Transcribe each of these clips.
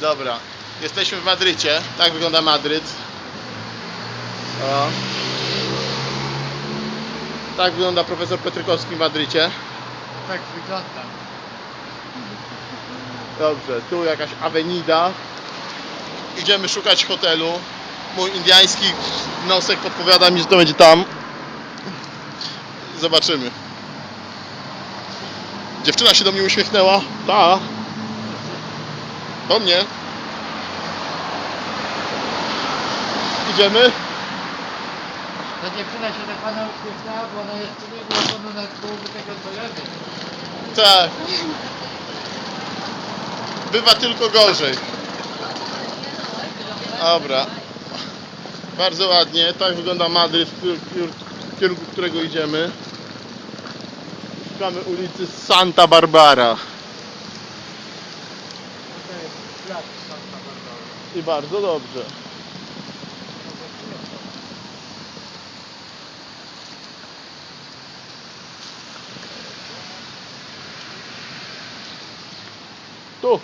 Dobra, jesteśmy w Madrycie. Tak wygląda Madryt. O. Tak wygląda profesor Petrykowski w Madrycie. Tak wygląda. Dobrze, tu jakaś avenida. Idziemy szukać hotelu. Mój indiański nosek podpowiada mi, że to będzie tam. Zobaczymy. Dziewczyna się do mnie uśmiechnęła. Ta. Do mnie. Idziemy. Ta dziewczyna się tak pana uśmiechnęła, bo ona jeszcze nie była panu na połowy tego co lewy. Tak. Bywa tylko gorzej. Dobra. Bardzo ładnie. Tak wygląda Madryt, w kierunku którego idziemy. Szukamy ulicy Santa Barbara. To jest plac Santa Barbara. I bardzo dobrze. Tu.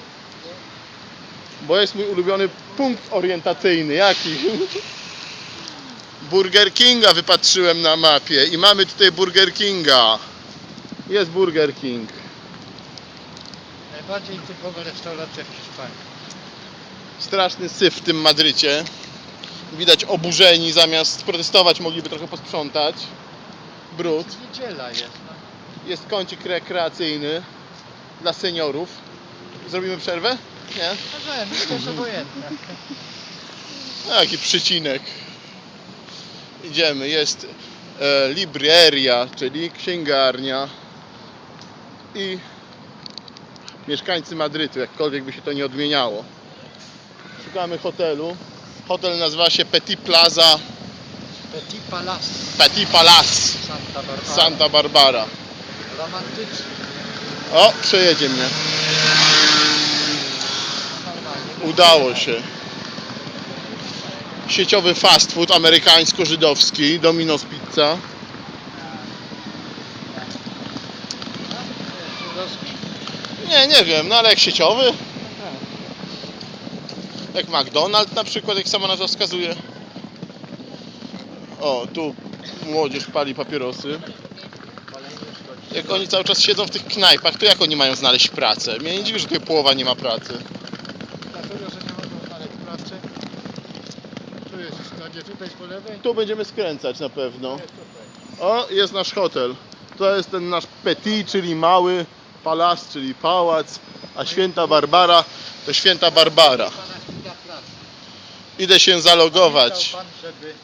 Bo jest mój ulubiony punkt orientacyjny. Jaki? Burger Kinga wypatrzyłem na mapie i mamy tutaj Burger Kinga. Jest Burger King. Najbardziej typowa restauracja w Hiszpanii. Straszny syf w tym Madrycie. Widać oburzeni, zamiast protestować mogliby trochę posprzątać. Brud. Niedziela jest, no. Jest kącik rekreacyjny dla seniorów. Zrobimy przerwę? Nie? Możemy, obojętne. Taki przycinek. Idziemy. Jest e, libreria, czyli księgarnia. I mieszkańcy Madrytu, jakkolwiek by się to nie odmieniało. Szukamy hotelu. Hotel nazywa się Petit Plaza Petit Palace Petit Palace Santa Barbara. Santa Barbara. Romantyczny. O, przejedzie mnie. Normalnie. Udało się. Sieciowy fast food amerykańsko-żydowski Domino's Pizza. Nie, nie wiem, no ale jak sieciowy. Jak McDonald's na przykład, jak sama nazwa wskazuje. O, tu młodzież pali papierosy. Jak oni cały czas siedzą w tych knajpach, to jak oni mają znaleźć pracę? Mnie nie dziwi, że tutaj połowa nie ma pracy. Dlatego, że nie mogą znaleźć pracy. Tu jest, gdzie tutaj po lewej? Tu będziemy skręcać na pewno. O, jest nasz hotel. To jest ten nasz petit, czyli mały, palace, czyli pałac, a święta Barbara to święta Barbara. Idę się zalogować. Pan, żeby